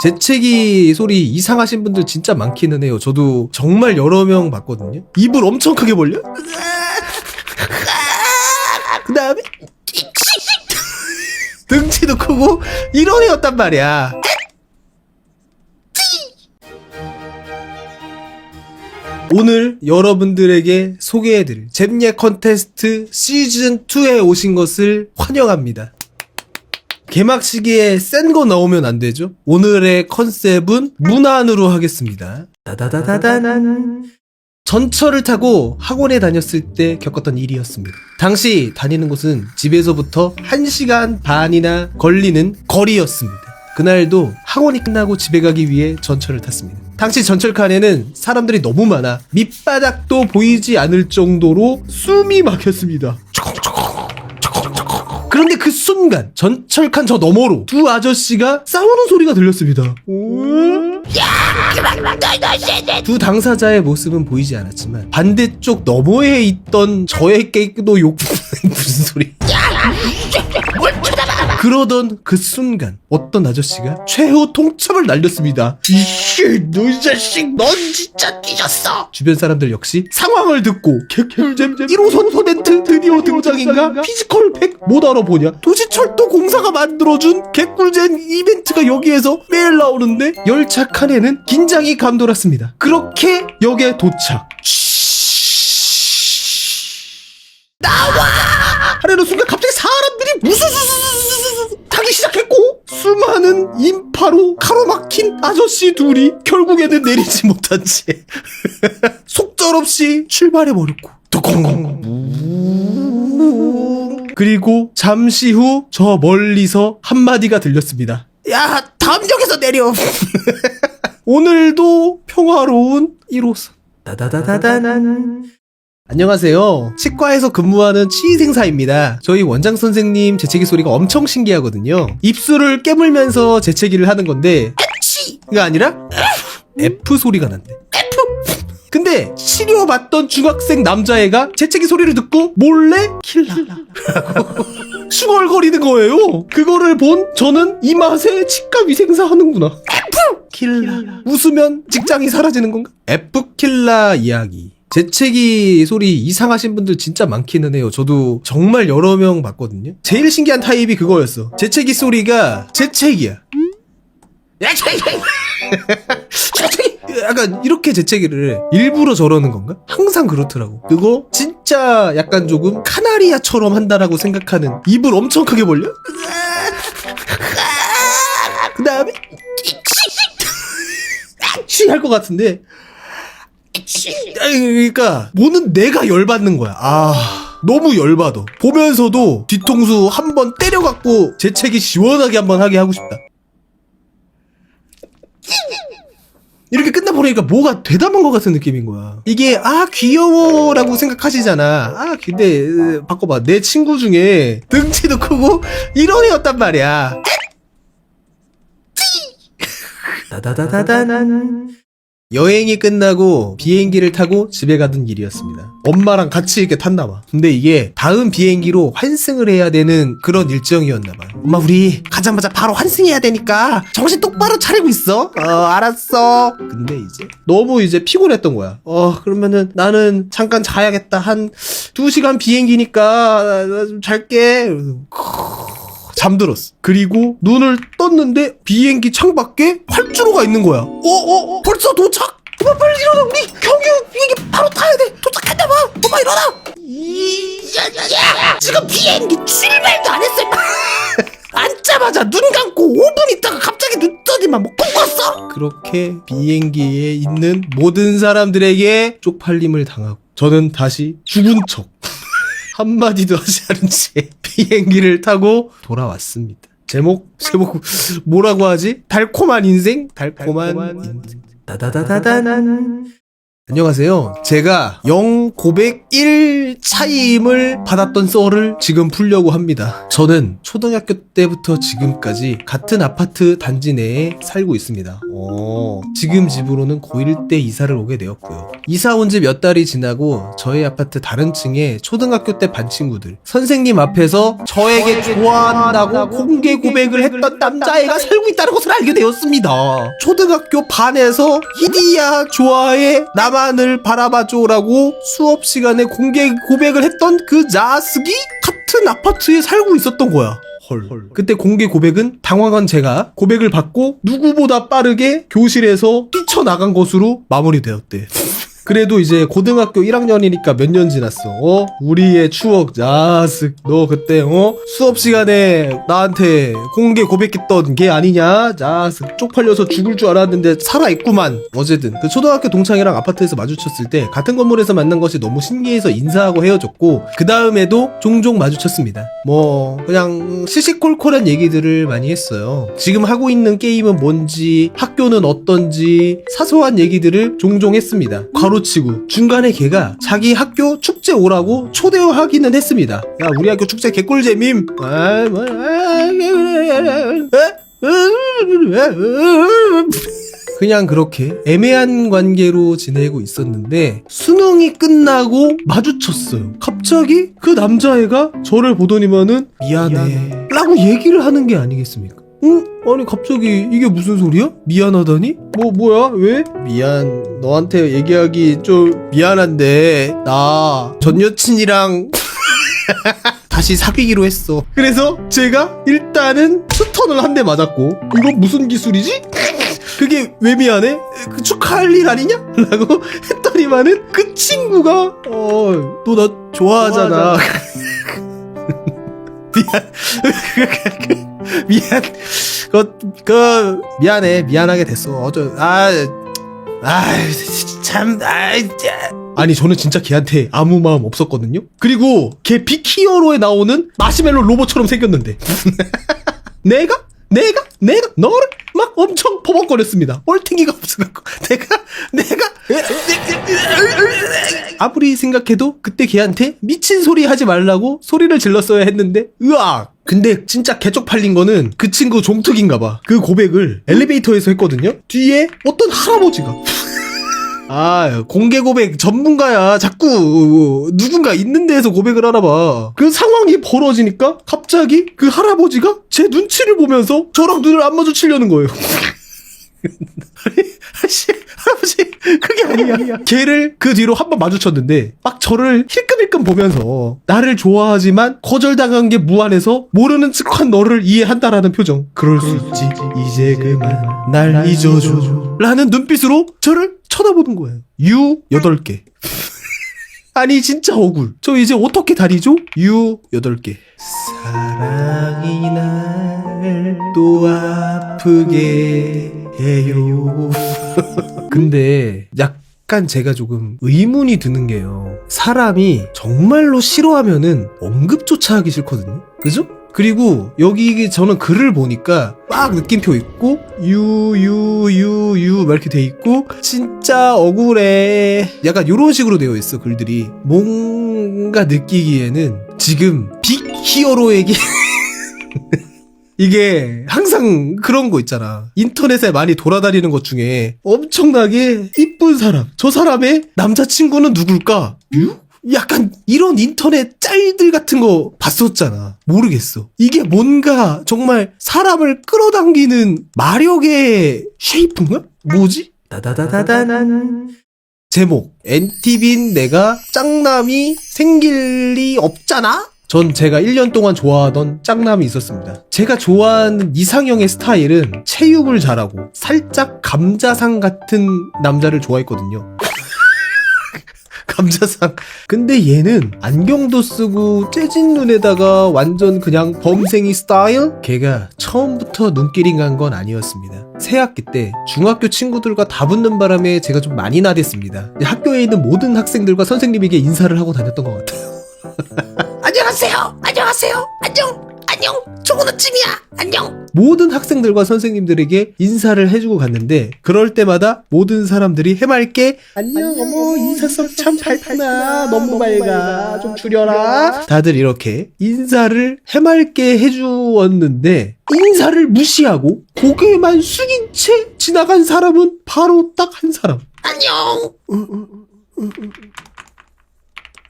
재채기 소리 이상하신 분들 진짜 많기는 해요. 저도 정말 여러 명 봤거든요. 입을 엄청 크게 벌려. 그 다음에 등치도 크고 이런 애였단 말이야. 오늘 여러분들에게 소개해드릴 잼예 컨테스트 시즌 2에 오신 것을 환영합니다. 개막 시기에 센거 나오면 안 되죠? 오늘의 컨셉은 문안으로 하겠습니다. 전철을 타고 학원에 다녔을 때 겪었던 일이었습니다. 당시 다니는 곳은 집에서부터 1시간 반이나 걸리는 거리였습니다. 그날도 학원이 끝나고 집에 가기 위해 전철을 탔습니다. 당시 전철 칸에는 사람들이 너무 많아 밑바닥도 보이지 않을 정도로 숨이 막혔습니다. 그런데 그 순간 전철칸 저 너머로 두 아저씨가 싸우는 소리가 들렸습니다. 두 당사자의 모습은 보이지 않았지만 반대쪽 너머에 있던 저에게도 욕 무슨 소리? 그러던 그 순간 어떤 아저씨가 최후 통첩을 날렸습니다. 이씨 너이 자식 넌 진짜 뒤졌어. 주변 사람들 역시 상황을 듣고 개꿀잼잼 1호선 멘트 드디어 등장인가? 피지컬 100못 알아보냐? 도시철도 공사가 만들어준 개꿀잼 이벤트가 여기에서 매일 나오는데 열차 칸에는 긴장이 감돌았습니다. 그렇게 역에 도착. 하려는 순간 갑자기 사람들이 무수수수수수 타기 시작했고 수많은 인파로 가로막힌 아저씨 둘이 결국에는 내리지 못한 채 속절없이 출발해버렸고 뚜껑 그리고 잠시 후 저 멀리서 한마디가 들렸습니다. 야 다음 역에서 내려. 오늘도 평화로운 1호선. 다다다다단 안녕하세요. 치과에서 근무하는 치의생사입니다. 저희 원장 선생님 재채기 소리가 엄청 신기하거든요. 입술을 깨물면서 재채기를 하는 건데 치가 아니라 F 소리가 난대. F. 근데 치료받던 중학생 남자애가 재채기 소리를 듣고 몰래 킬라라고 숭얼거리는 거예요. 그거를 본 저는 이 맛에 치과 위생사 하는구나. F 킬라. 웃으면 직장이 사라지는 건가? F 킬라 이야기. 재채기 소리 이상하신 분들 진짜 많기는 해요. 저도 정말 여러 명 봤거든요. 제일 신기한 타입이 그거였어. 재채기 소리가 재채기야. 약간 이렇게 재채기를 해. 일부러 저러는 건가? 항상 그렇더라고. 그거 진짜 약간 조금 카나리아처럼 한다라고 생각하는 입을 엄청 크게 벌려? 그 다음에 취할 것 같은데 아니, 그러니까 뭐는 내가 열받는 거야. 아 너무 열받아. 보면서도 뒤통수 한 번 때려갖고 재채기 시원하게 한 번 하게 하고 싶다. 이렇게 끝나보니까 뭐가 되담은 것 같은 느낌인 거야. 이게 아 귀여워라고 생각하시잖아. 아 근데 으, 바꿔봐 내 친구 중에 등치도 크고 이런 애였단 말이야. 다다다다단 여행이 끝나고 비행기를 타고 집에 가던 길이었습니다. 엄마랑 같이 이렇게 탔나봐. 근데 이게 다음 비행기로 환승을 해야 되는 그런 일정이었나봐요. 엄마, 우리 가자마자 바로 환승해야 되니까 정신 똑바로 차리고 있어. 어, 알았어. 근데 이제 너무 이제 피곤했던 거야. 어, 그러면은 나는 잠깐 자야겠다. 한 두시간 비행기니까 나- 나좀 잘게. 그래서 잠들었어. 그리고 눈을 떴는데 비행기 창밖에 활주로가 있는 거야. 어, 어, 어, 벌써 도착? 엄마 빨리 일어나. 우리 경유 비행기 바로 타야 돼. 도착했나 봐. 엄마 일어나. 이, 야, 야, 지금 비행기 출발도 안 했어. 앉자마자 눈 감고 5분 있다가 갑자기 눈 뜨더니만 뭐 꺾었어. 그렇게 비행기에 있는 모든 사람들에게 쪽팔림을 당하고 저는 다시 죽은 척. 한마디도 하지 않은 채 비행기를 타고 돌아왔습니다. 제목 제목 뭐라고 하지? 달콤한 인생? 달콤한, 인생. 다다다다단 안녕하세요. 제가 0 고백 1 차임을 받았던 썰을 지금 풀려고 합니다. 저는 초등학교 때부터 지금까지 같은 아파트 단지 내에 살고 있습니다. 어, 지금 집으로는 고1 때 이사를 오게 되었고요. 이사 온 지 몇 달이 지나고 저희 아파트 다른 층에 초등학교 때 반 친구들 선생님 앞에서 저에게 좋아한다고 공개 고백을 했던 남자애가 살고 있다는 것을 알게 되었습니다. 초등학교 반에서 히디야 좋아해 나만을 바라봐줘라고 수업 시간에 공개 고백을 했던 그 자식이 같은 아파트에 살고 있었던 거야. 헐. 그때 공개 고백은 당황한 제가 고백을 받고 누구보다 빠르게 교실에서 뛰쳐나간 것으로 마무리되었대. 그래도 이제 고등학교 1학년이니까 몇 년 지났어. 어? 우리의 추억. 자스. 너 그때 어? 수업 시간에 나한테 공개 고백했던 게 아니냐? 자스. 쪽팔려서 죽을 줄 알았는데 살아 있구만. 어쨌든 그 초등학교 동창이랑 아파트에서 마주쳤을 때 같은 건물에서 만난 것이 너무 신기해서 인사하고 헤어졌고 그 다음에도 종종 마주쳤습니다. 뭐 그냥 시시콜콜한 얘기들을 많이 했어요. 지금 하고 있는 게임은 뭔지, 학교는 어떤지 사소한 얘기들을 종종 했습니다. 가로 치고 중간에 걔가 자기 학교 축제 오라고 초대하기는 했습니다. 야 우리 학교 축제 개꿀잼임. 아, 뭐, 아, 그냥 그렇게 애매한 관계로 지내고 있었는데 수능이 끝나고 마주쳤어요. 갑자기 그 남자애가 저를 보더니만은 미안해 라고 얘기를 하는 게 아니겠습니까? 응? 아니 갑자기 이게 무슨 소리야? 미안하다니? 뭐 뭐야? 왜? 미안 너한테 얘기하기 좀 미안한데 나 전 여친이랑 다시 사귀기로 했어. 그래서 제가 일단은 스턴을 한 대 맞았고 이건 무슨 기술이지? 그게 왜 미안해? 그 축하할 일 아니냐? 라고 했더니만은 그 친구가 어 너 나 좋아하잖아. 미안. 미안. 그, 그 미안해. 미안하게 됐어. 어저 아 아, 참, 아, 아니, 저는 진짜 걔한테 아무 마음 없었거든요? 그리고 걔 빅히어로에 나오는 마시멜로 로봇처럼 생겼는데. 내가? 내가? 내가? 너를 막 엄청 버벅거렸습니다. 얼탱이가 없어갖고. 내가? 내가? 아무리 생각해도 그때 걔한테 미친 소리 하지 말라고 소리를 질렀어야 했는데, 으악! 근데 진짜 개쪽 팔린 거는 그 친구 종특인가 봐. 그 고백을 엘리베이터에서 했거든요? 뒤에 어떤 할아버지가. 아, 공개 고백 전문가야. 자꾸 누군가 있는 데에서 고백을 하나 봐. 그 상황이 벌어지니까 갑자기 그 할아버지가 제 눈치를 보면서 저랑 눈을 안 마주치려는 거예요. 아씨, 할아버지, 그게 아니야. 걔를 그 뒤로 한 번 마주쳤는데, 막 저를 힐끔힐끔 보면서, 나를 좋아하지만 거절당한 게 무한해서, 모르는 척한 너를 이해한다라는 표정. 그럴 수 있지. 이제 그만, 날 잊어줘. 라는 눈빛으로 저를 쳐다보는 거예요. 유 8개. 아니, 진짜 억울. 저 이제 어떻게 다니죠? 유 8개. 사랑이 날 또 아프게 해요. 근데 약간 제가 조금 의문이 드는 게요. 사람이 정말로 싫어하면은 언급조차 하기 싫거든요. 그죠? 그리고 여기 저는 글을 보니까 막 느낌표 있고 유유유유 막 이렇게 돼 있고 진짜 억울해 약간 이런 식으로 되어 있어 글들이 뭔가 느끼기에는 지금 빅 히어로에게 이게 항상 그런 거 있잖아. 인터넷에 많이 돌아다니는 것 중에 엄청나게 이쁜 사람. 저 사람의 남자친구는 누굴까? 유? 약간 이런 인터넷 짤들 같은 거 봤었잖아. 모르겠어. 이게 뭔가 정말 사람을 끌어당기는 마력의 쉐이프인가? 뭐지? 다다다다단. 제목 엔티빈 내가 짱남이 생길 리 없잖아? 전 제가 1년 동안 좋아하던 짱남이 있었습니다. 제가 좋아하는 이상형의 스타일은 체육을 잘하고 살짝 감자상 같은 남자를 좋아했거든요. 감자상. 근데 얘는 안경도 쓰고 째진 눈에다가 완전 그냥 범생이 스타일? 걔가 처음부터 눈길이 간 건 아니었습니다. 새학기 때 중학교 친구들과 다 붙는 바람에 제가 좀 많이 나댔습니다. 학교에 있는 모든 학생들과 선생님에게 인사를 하고 다녔던 것 같아요. 안녕하세요. 안녕하세요. 안녕. 안녕. 초고노쯤이야. 안녕. 모든 학생들과 선생님들에게 인사를 해주고 갔는데 그럴 때마다 모든 사람들이 해맑게 안녕 어머 인사성 참 밝구나. 너무 밝아. 좀 줄여라. 다들 이렇게 인사를 해맑게 해주었는데 인사를 무시하고 고개만 숙인 채 지나간 사람은 바로 딱 한 사람. 안녕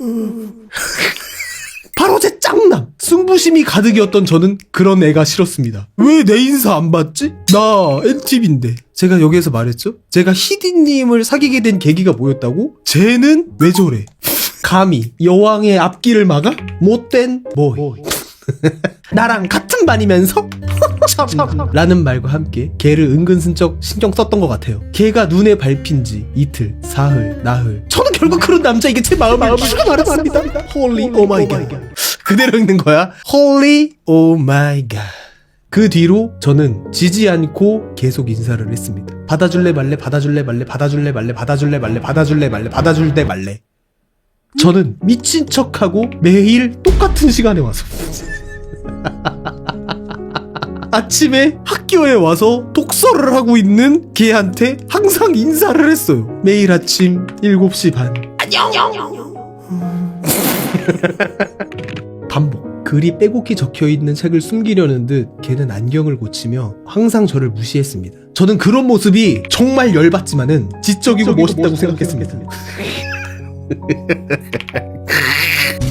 바로 제 짱남 승부심이 가득이었던 저는 그런 애가 싫었습니다 왜 내 인사 안 받지? 나 NTV인데 제가 여기에서 말했죠? 제가 히디님을 사귀게 된 계기가 뭐였다고? 쟤는 왜 저래? 감히 여왕의 앞길을 막아? 못된 뭐해 나랑 같은 반이면서? 참, 라는 말과 함께 걔를 은근슬쩍 신경 썼던 것 같아요 걔가 눈에 밟힌 지 이틀, 사흘, 나흘 저는 결국 그런 남자에게 제 마음을 주고 말았습니다. Holy oh my god. 그대로 읽는 거야? Holy oh my god. 그 뒤로 저는 지지 않고 계속 인사를 했습니다. 받아줄래 말래 받아줄래 말래 받아줄래 말래 받아줄래 말래 받아줄래 말래 받아줄래 말래. 저는 미친 척하고 매일 똑같은 시간에 와서 아침에 학교에 와서 독서를 하고 있는 걔한테 항상 인사를 했어요. 매일 아침 7시 반. 안녕! 반복. 글이 빼곡히 적혀 있는 책을 숨기려는 듯 걔는 안경을 고치며 항상 저를 무시했습니다. 저는 그런 모습이 정말 열받지만은 지적이고 멋있다고 생각했습니다.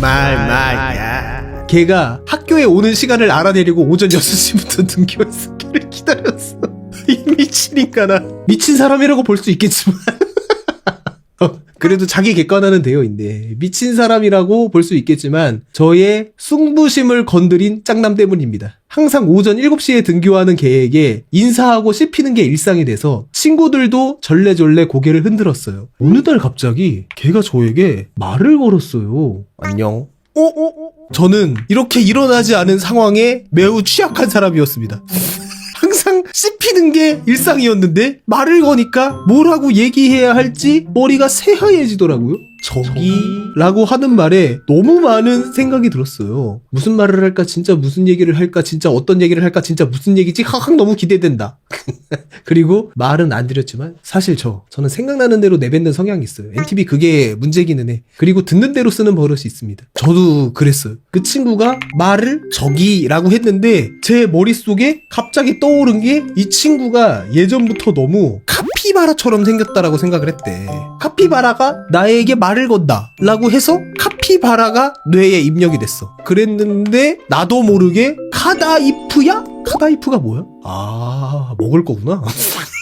말 말야. 걔가 학교에 오는 시간을 알아내려고 오전 6시부터 등교해서 걔를 기다렸어. 이 미친인가 나. 미친 사람이라고 볼 수 있겠지만. 어, 그래도 자기 객관화는 되어 있네. 미친 사람이라고 볼 수 있겠지만 저의 숭부심을 건드린 짱남 때문입니다. 항상 오전 7시에 등교하는 걔에게 인사하고 씹히는 게 일상이 돼서 친구들도 절레절레 고개를 흔들었어요. 어느 날 갑자기 걔가 저에게 말을 걸었어요. 안녕. 어, 어, 어. 저는 이렇게 일어나지 않은 상황에 매우 취약한 사람이었습니다. 항상 씹히는 게 일상이었는데 말을 거니까 뭐라고 얘기해야 할지 머리가 새하얘지더라고요. 저기 라고 하는 말에 너무 많은 생각이 들었어요. 무슨 말을 할까 진짜 무슨 얘기를 할까 진짜 어떤 얘기를 할까 진짜 무슨 얘기지 하항 너무 기대된다. 그리고 말은 안 드렸지만 사실 저 저는 생각나는 대로 내뱉는 성향이 있어요. NTV 그게 문제기는 해. 그리고 듣는 대로 쓰는 버릇이 있습니다. 저도 그랬어요. 그 친구가 말을 저기라고 했는데 제 머릿속에 갑자기 떠오른 게 이 친구가 예전부터 너무 카피바라처럼 생겼다라고 생각을 했대. 카피바라가 나에게 말을 건다 라고 해서 카피바라가 뇌에 입력이 됐어. 그랬는데 나도 모르게 카다이프야? 카다이프가 뭐야? 아 먹을 거구나.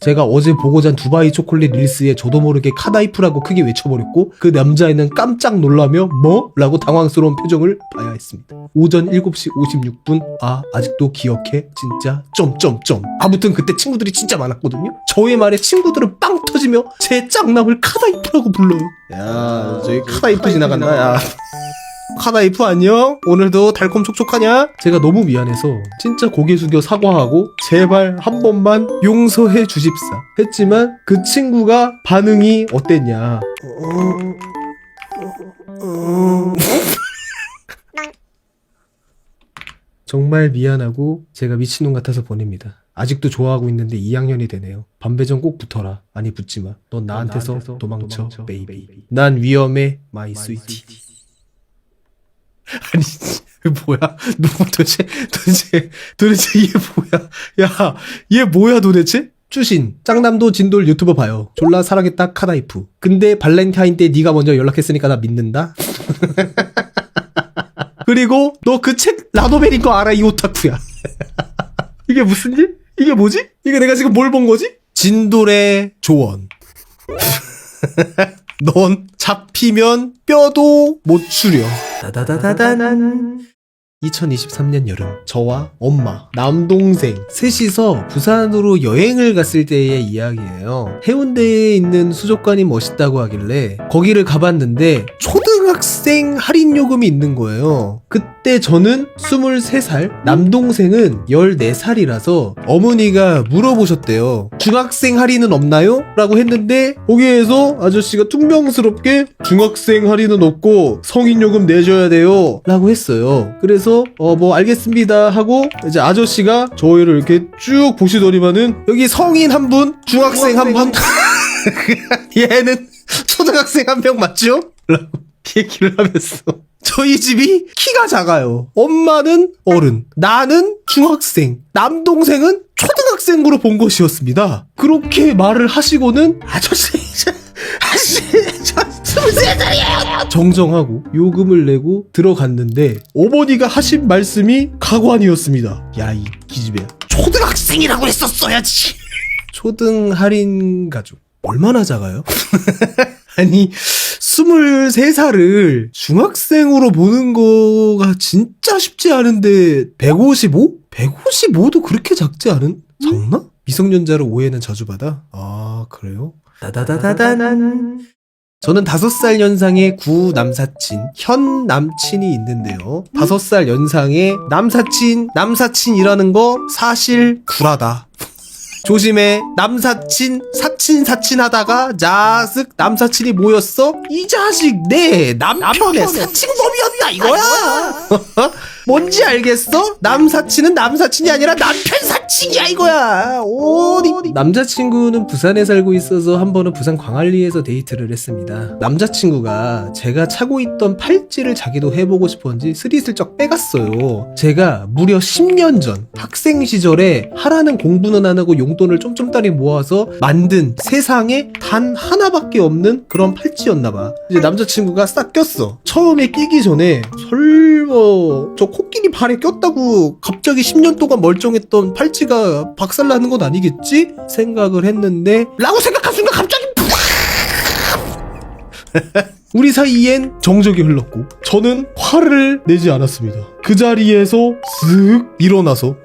제가 어제 보고 잔 두바이 초콜릿 릴스에 저도 모르게 카다이프라고 크게 외쳐버렸고 그 남자애는 깜짝 놀라며 뭐? 라고 당황스러운 표정을 봐야 했습니다. 오전 7시 56분 아 아직도 기억해? 진짜? 점점점 아무튼 그때 친구들이 진짜 많았거든요. 저의 말에 친구들은 빵 터지며 제 짱남을 카다이프라고 불러요. 야 저기 카다이프 지나간다 야. 카다이프 안녕? 오늘도 달콤 촉촉하냐? 제가 너무 미안해서 진짜 고개 숙여 사과하고 제발 한 번만 용서해 주십사 했지만 그 친구가 반응이 어땠냐? 정말 미안하고 제가 미친놈 같아서 보냅니다. 아직도 좋아하고 있는데 2학년이 되네요. 반배정 꼭 붙어라. 아니 붙지 마. 넌 나한테서, 도망쳐, 베이비. 난 위험해, 마이 스위티. 아니 뭐야? 누구 도대체 도대체 도대체 얘 뭐야? 야 얘 뭐야 도대체? 추신 짱남도 진돌 유튜버 봐요. 졸라 사랑했다 카다이프. 근데 발렌타인 때 네가 먼저 연락했으니까 나 믿는다? 그리고 너 그 책 라도벨인 거 알아 이 오타쿠야? 이게 무슨 일? 이게 뭐지? 이게 내가 지금 뭘 본 거지? 진돌의 조언 넌 잡히면 뼈도 못 추려. 다다다다단. 2023년 여름 저와 엄마, 남동생 셋이서 부산으로 여행을 갔을 때의 이야기예요. 해운대에 있는 수족관이 멋있다고 하길래 거기를 가봤는데 초등 초등학생 할인 요금이 있는 거예요. 그때 저는 23살, 남동생은 14살이라서 어머니가 물어보셨대요. 중학생 할인은 없나요? 라고 했는데 거기에서 아저씨가 퉁명스럽게 중학생 할인은 없고 성인 요금 내줘야 돼요. 라고 했어요. 그래서 어 뭐 알겠습니다 하고 이제 아저씨가 저희를 이렇게 쭉 보시더니만은 여기 성인 한 분, 중학생 한 분, 얘는 초등학생 한 명 맞죠? 라고 얘기를 하면서 저희 집이 키가 작아요. 엄마는 어른, 나는 중학생, 남동생은 초등학생으로 본 것이었습니다. 그렇게 말을 하시고는 아저씨, 저, 아저씨, 저 23살이에요! 정정하고 요금을 내고 들어갔는데 어머니가 하신 말씀이 가관이었습니다. 야, 이 기집애. 초등학생이라고 했었어야지. 초등 할인 가족. 얼마나 작아요? 아니, 23살을 중학생으로 보는 거가 진짜 쉽지 않은데, 155? 155도 그렇게 작지 않은? 작나? 미성년자로 오해는 자주 받아? 아, 그래요? 따다다다단. 저는 다섯 살 연상의 구 남사친, 현 남친이 있는데요. 다섯 살 연상의 남사친, 남사친이라는 거 사실 구라다. 조심해. 남사친, 사친, 사친 하다가 자슥 남사친이 모였어? 이 자식 내 남편의 사친범이었다 이거야. 뭔지 알겠어? 남사친은 남사친이 아니라 남편 사친이야 이거야. 어디? 남자친구는 부산에 살고 있어서 한 번은 부산 광안리에서 데이트를 했습니다. 남자친구가 제가 차고 있던 팔찌를 자기도 해보고 싶었는지 스리슬쩍 빼갔어요. 제가 무려 10년 전 학생 시절에 하라는 공부는 안 하고 용돈을 좀좀따리 모아서 만든 세상에 단 하나밖에 없는 그런 팔찌였나봐. 이제 남자친구가 싹 꼈어. 처음에 끼기 전에 설마 저 코끼리 발에 꼈다고 갑자기 10년 동안 멀쩡했던 팔찌가 박살나는 건 아니겠지? 생각을 했는데 라고 생각한 순간 갑자기 우리 사이엔 정적이 흘렀고 저는 화를 내지 않았습니다. 그 자리에서 쓱 일어나서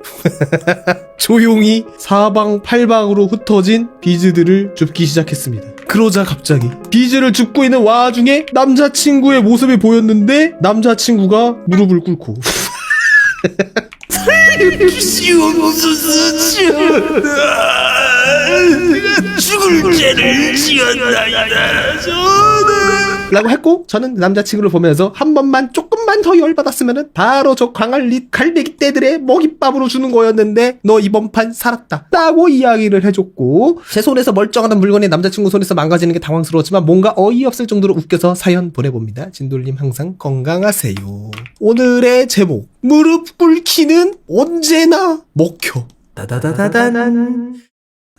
조용히 사방팔방으로 흩어진 비즈들을 줍기 시작했습니다. 그러자 갑자기 비즈를 줍고 있는 와중에 남자친구의 모습이 보였는데 남자친구가 무릎을 꿇고 Kişi yolumuzu sıçıyor. 죽을 죄를 지었나이다. 저는 라고 했고 저는 남자 친구를 보면서 한 번만 조금만 더 열받았으면 바로 저 광안리 갈매기 떼들의 먹잇밥으로 주는 거였는데 너 이번 판 살았다 라고 이야기를 해줬고 제 손에서 멀쩡한 물건이 남자친구 손에서 망가지는 게 당황스러웠지만 뭔가 어이없을 정도로 웃겨서 사연 보내봅니다. 진돌님 항상 건강하세요. 오늘의 제목 무릎 꿇기는 언제나 먹혀. 따다다다단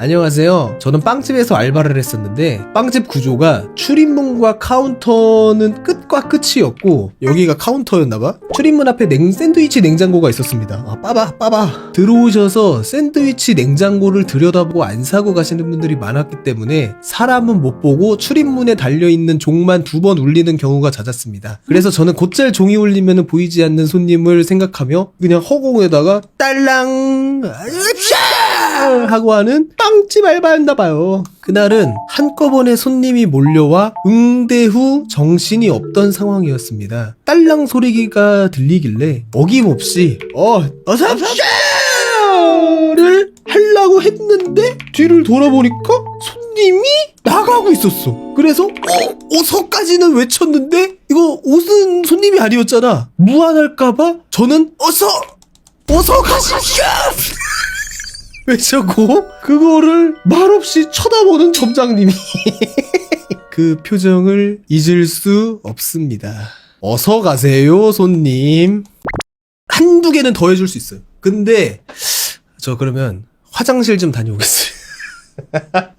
안녕하세요. 저는 빵집에서 알바를 했었는데 빵집 구조가 출입문과 카운터는 끝과 끝이었고 여기가 카운터였나봐. 출입문 앞에 냉 샌드위치 냉장고가 있었습니다. 아 빠바 빠바 들어오셔서 샌드위치 냉장고를 들여다보고 안 사고 가시는 분들이 많았기 때문에 사람은 못 보고 출입문에 달려 있는 종만 두 번 울리는 경우가 잦았습니다. 그래서 저는 곧잘 종이 울리면 보이지 않는 손님을 생각하며 그냥 허공에다가 딸랑 으쌰 하고 하는 빵집 알바였나 봐요. 그날은 한꺼번에 손님이 몰려와 응대 후 정신이 없던 상황이었습니다. 딸랑 소리가 들리길래 어김없이 어 어서 를 하려고 했는데 뒤를 돌아보니까 손님이 나가고 있었어. 그래서 어 어서까지는 외쳤는데 이거 옷은 손님이 아니었잖아. 무안할까봐 저는 어서 어서 가십시오. 외쳤고 그거를 말없이 쳐다보는 점장님이 그 표정을 잊을 수 없습니다. 어서 가세요, 손님. 한두 개는 더 해줄 수 있어요. 근데 저 그러면 화장실 좀 다녀오겠어요.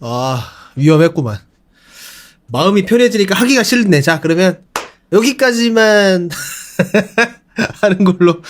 아 위험했구만. 마음이 편해지니까 하기가 싫네. 자 그러면 여기까지만 하는 걸로